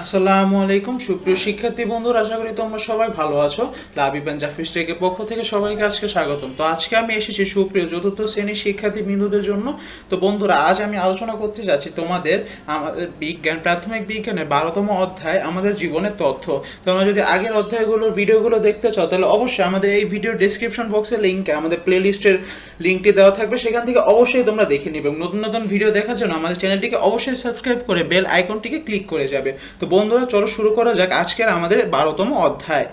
আসসালামু আলাইকুম, সুপ্রিয় শিক্ষার্থী বন্ধুরা, আশা করি তোমরা সবাই ভালো আছো। লাবিবান জাফিস টেকের পক্ষ থেকে সবাইকে আজকে স্বাগতম। তো আজকে আমি এসেছি সুপ্রিয় চতুর্থ শ্রেণির শিক্ষার্থী বিন্দুদের জন্য। তো বন্ধুরা, আজ আমি আলোচনা করতে যাচ্ছি তোমাদের আমাদের বিজ্ঞান, প্রাথমিক বিজ্ঞানের বারোতম অধ্যায়, আমাদের জীবনের তথ্য। তোমরা যদি আগের অধ্যায়গুলোর ভিডিওগুলো দেখতে চাও, তাহলে অবশ্যই আমাদের এই ভিডিও ডিসক্রিপশন বক্সে লিঙ্কে আমাদের প্লে লিস্টের লিঙ্কটি দেওয়া থাকবে। সেখান থেকে অবশ্যই তোমরা দেখে নিবে। এবং নতুন নতুন ভিডিও দেখার জন্য আমাদের চ্যানেলটিকে অবশ্যই সাবস্ক্রাইব করে বেল আইকনটিকে ক্লিক করে যাবে। তো বন্ধুরা চলো শুরু করা যাক আজকের আমাদের বারোতম অধ্যায়।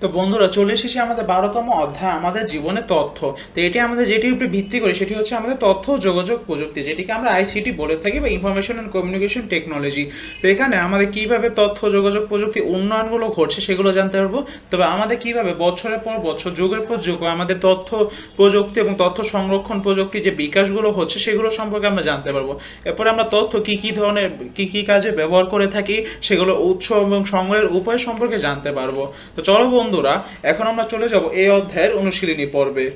তো বন্ধুরা, চলে এসেছি আমাদের বারোতম অধ্যায়, আমাদের জীবনে তথ্য। তো এটি আমাদের যেটির উপরে ভিত্তি করে, সেটি হচ্ছে আমাদের তথ্য যোগাযোগ প্রযুক্তি, যেটিকে আমরা আইসিটি বলে থাকি বা ইনফরমেশন অ্যান্ড কমিউনিকেশন টেকনোলজি তো এখানে আমাদের কীভাবে তথ্য যোগাযোগ প্রযুক্তি উন্নয়নগুলো ঘটছে সেগুলো জানতে পারব। তবে আমাদের কীভাবে বছরের পর বছর, যুগের পর যুগ, আমাদের তথ্য প্রযুক্তি এবং তথ্য সংরক্ষণ প্রযুক্তি যে বিকাশগুলো হচ্ছে সেগুলো সম্পর্কে আমরা জানতে পারব। এরপরে আমরা তথ্য কি কি ধরনের, কি কি কাজে ব্যবহার করে থাকি, সেগুলো উৎস এবং সংগ্রহের উপায় সম্পর্কে জানতে পারব। তো চলো বন্ধুরা, এখন আমরা চলে যাব এই অধ্যায়ের অনুশীলনী পর্বে।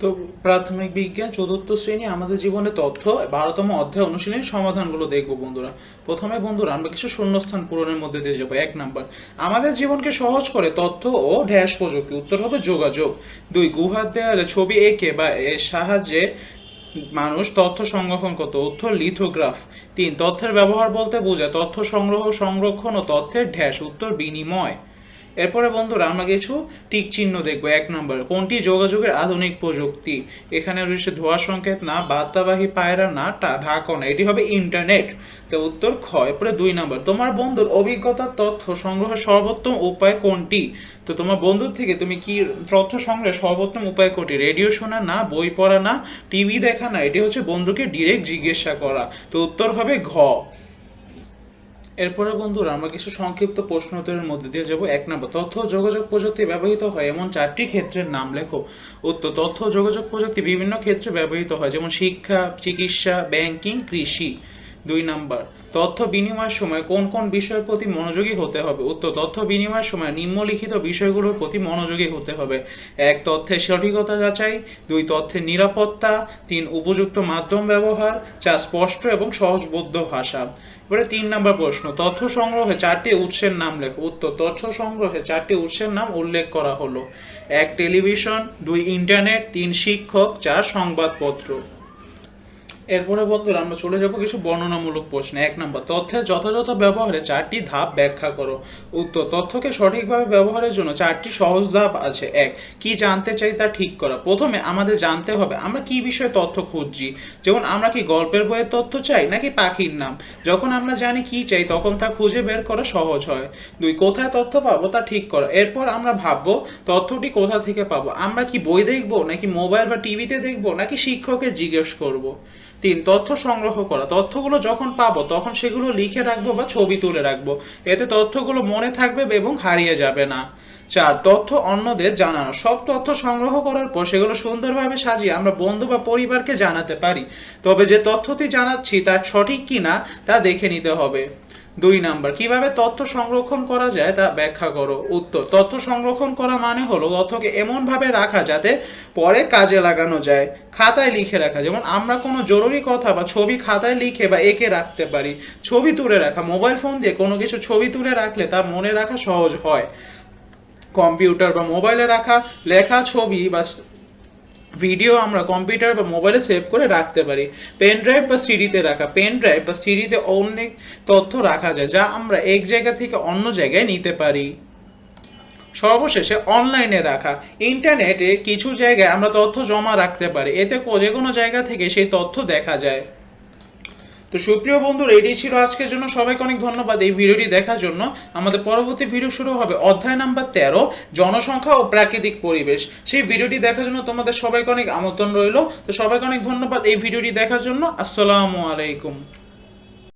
তো প্রাথমিক বিজ্ঞান, চতুর্থ শ্রেণি, আমাদের জীবনে তথ্য, বারোতম অধ্যায় অনুশীলনী সমাধানগুলো দেখব বন্ধুরা। প্রথমে বন্ধুরা, আমরা কিছু শূন্যস্থান পূরণের মধ্যে দিয়ে যাব, এক নাম্বার। আমাদের জীবনকে সহজ করে তথ্য ও ড্যাশ প্রযুক্তি, উত্তর হবে যোগাযোগ। দুই, গুহার দেয়ালে ছবি এঁকে বা এর সাহায্যে মানুষ তথ্য সংরক্ষণ করত উত্তর লিথোগ্রাফ। তিন, তথ্যের ব্যবহার বলতে বোঝায় তথ্য সংগ্রহ, সংরক্ষণ ও তথ্যের ঢ্যাস উত্তর বিনিময়। এরপরে বন্ধুরা আমরা কিছু টিক চিহ্ন দেখব। এক নম্বর, কোনটি যোগাযোগের আধুনিক প্রযুক্তি? এখানে রয়েছে ধোয়া সংকেত না, বার্তাবাহী পায়রা না ঢাকন এটি হবে ইন্টারনেট। তো উত্তর খ, এরপরে দুই নম্বর, তোমার বন্ধুর অভিজ্ঞতার তথ্য সংগ্রহের সর্বোত্তম উপায় কোনটি? তো তোমার বন্ধুর থেকে তুমি কি তথ্য সংগ্রহের সর্বোত্তম উপায় কোনটি? রেডিও শোনা না, বই পড়া না, টিভি দেখা না, এটি হচ্ছে বন্ধুকে ডিরেক্ট জিজ্ঞাসা করা। তো উত্তর হবে ঘ। এরপরে বন্ধুরা, আমরা কিছু সংক্ষিপ্ত প্রশ্ন উত্তরের মধ্যে দিয়ে যাব। এক নম্বর, তথ্য যোগাযোগ প্রযুক্তি ব্যবহৃত হয় এমন চারটি ক্ষেত্রের নাম লেখো। উত্তর, তথ্য যোগাযোগ প্রযুক্তি বিভিন্ন ক্ষেত্রে ব্যবহৃত হয়, যেমন শিক্ষা, চিকিৎসা, ব্যাংকিং, কৃষি। দুই নাম্বার, তথ্য বিনিময়ের সময় কোন কোন বিষয়ের প্রতি মনোযোগী হতে হবে? উত্তর, তথ্য বিনিময়ের সময় নিম্নলিখিত বিষয়গুলোর প্রতি মনোযোগী হতে হবে। এক, তথ্যের সঠিকতা যাচাই। দুই, তথ্যের নিরাপত্তা। তিন, উপযুক্ত মাধ্যম ব্যবহার। চার, স্পষ্ট এবং সহজবোধ্য ভাষা। এবারে তিন নম্বর প্রশ্ন, তথ্য সংগ্রহে চারটি উৎসের নাম লেখো। উত্তর, তথ্য সংগ্রহে চারটি উৎসের নাম উল্লেখ করা হলো। এক, টেলিভিশন। দুই, ইন্টারনেট। তিন, শিক্ষক। চার, সংবাদপত্র। এরপরে বন্ধুরা আমরা চলে যাব কিছু বর্ণনামূলক প্রশ্নে। এক নম্বর, তথ্যের যথাযথ ব্যবহারে চারটি ধাপ ব্যাখ্যা করো। উত্তর, তথ্যকে সঠিকভাবে ব্যবহারের জন্য চারটি সহজ ধাপ আছে। এক, কি জানতে চাই তা ঠিক করা। প্রথমে আমাদের জানতে হবে, আমরা কি বিষয়ে তথ্য খুঁজছি? যেমন আমরা কি গল্পের বইয়ের তথ্য চাই নাকি পাখির নাম? যখন আমরা জানি কি চাই, তখন তা খুঁজে বের করা সহজ হয়। দুই, কোথায় তথ্য পাবো তা ঠিক করা। এরপর আমরা ভাববো, তথ্যটি কোথা থেকে পাবো? আমরা কি বই দেখব নাকি মোবাইল বা টিভিতে দেখব নাকি শিক্ষকের জিজ্ঞেস করব। তিন, তথ্য সংগ্রহ করা। তথ্যগুলো যখন পাবো, তখন সেগুলো লিখে রাখব বা ছবি তুলে রাখব। এতে তথ্যগুলো মনে থাকবে এবং হারিয়ে যাবে না। চার তথ্য অন্যদের জানানো সব তথ্য সংগ্রহ করার পর সেগুলো সুন্দরভাবে সাজিয়ে আমরা বন্ধু বা পরিবারকে জানাতে পারি। তবে যে তথ্যটি জানাচ্ছি তার সঠিক কিনা তা দেখে নিতে হবে। দুই নাম্বার, কীভাবে তথ্য সংরক্ষণ করা যায় তা ব্যাখ্যা করো। উত্তর, তথ্য সংরক্ষণ করা মানে হলো তথ্যকে এমনভাবে রাখা যাতে পরে কাজে লাগানো যায়। খাতায় লিখে রাখা, যেমন আমরা কোনো জরুরি কথা বা ছবি খাতায় লিখে বা এঁকে রাখতে পারি। ছবি তুলে রাখা, মোবাইল ফোন দিয়ে কোনো কিছু ছবি তুলে রাখলে তা মনে রাখা সহজ হয়। কম্পিউটার বা মোবাইলে রাখা, লেখা ছবি বা ভিডিও আমরা কম্পিউটার বা মোবাইলে সেভ করে রাখতে পারি। পেন ড্রাইভ বা সিডিতে রাখা। পেন ড্রাইভ বা সিডিতে অনেক তথ্য রাখা যায়, যা আমরা এক জায়গা থেকে অন্য জায়গায় নিতে পারি। সর্বশেষে অনলাইনে রাখা। ইন্টারনেটে কিছু জায়গায় আমরা তথ্য জমা রাখতে পারি। এতে যে কোনো জায়গা থেকে সেই তথ্য দেখা যায়। তো সুপ্রিয় বন্ধুরা এটি ছিল আজকের জন্য। সবাইকে অনেক ধন্যবাদ এই ভিডিওটি দেখার জন্য। আমাদের পরবর্তী ভিডিও শুরু হবে অধ্যায় নাম্বার তেরো, জনসংখ্যা ও প্রাকৃতিক পরিবেশ। সেই ভিডিওটি দেখার জন্য তোমাদের সবাইকে অনেক আমন্ত্রণ রইল। তো সবাইকে অনেক ধন্যবাদ এই ভিডিওটি দেখার জন্য। আসসালামু আলাইকুম।